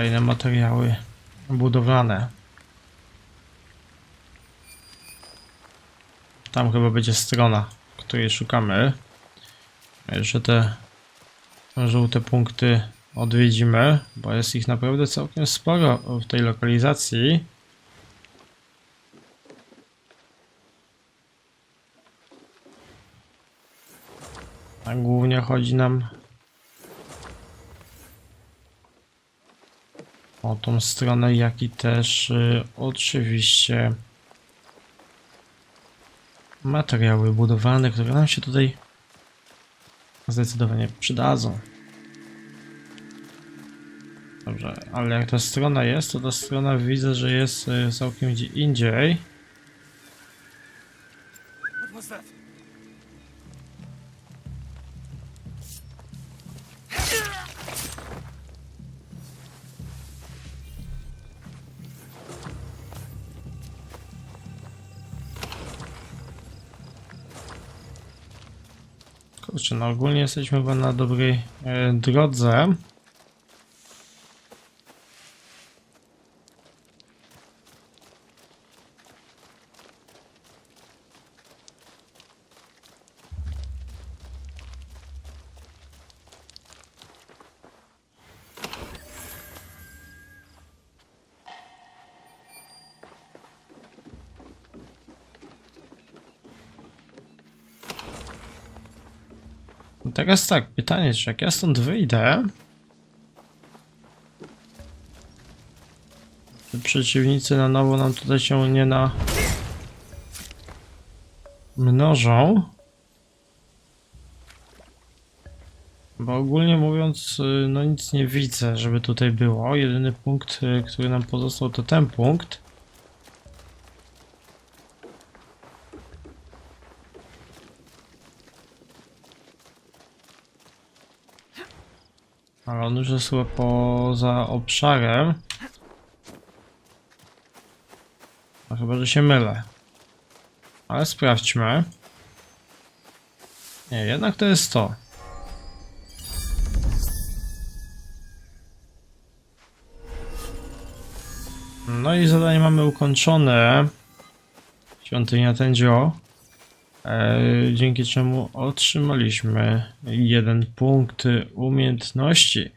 Fajne materiały budowlane. Tam chyba będzie strona, której szukamy. Jeszcze te żółte punkty odwiedzimy, bo jest ich naprawdę całkiem sporo w tej lokalizacji. A głównie chodzi nam o tą stronę, jak i też y, oczywiście materiały budowlane, które nam się tutaj zdecydowanie przydadzą. Dobrze, ale jak ta strona jest, to ta strona widzę, że jest y, całkiem gdzie indziej. What was? Kurczę, no ogólnie jesteśmy chyba na dobrej e, drodze. No Teraz tak, pytanie, czy jak ja stąd wyjdę, przeciwnicy na nowo nam tutaj się nie na mnożą? Bo ogólnie mówiąc, y, no nic nie widzę, żeby tutaj było. Jedyny punkt, y, który nam pozostał, to ten punkt. Ale on już jest chyba poza obszarem. No chyba, że się mylę. Ale sprawdźmy. Nie, jednak to jest to. No i zadanie mamy ukończone. Świątynia Tendzio. E, dzięki czemu otrzymaliśmy jeden punkt umiejętności.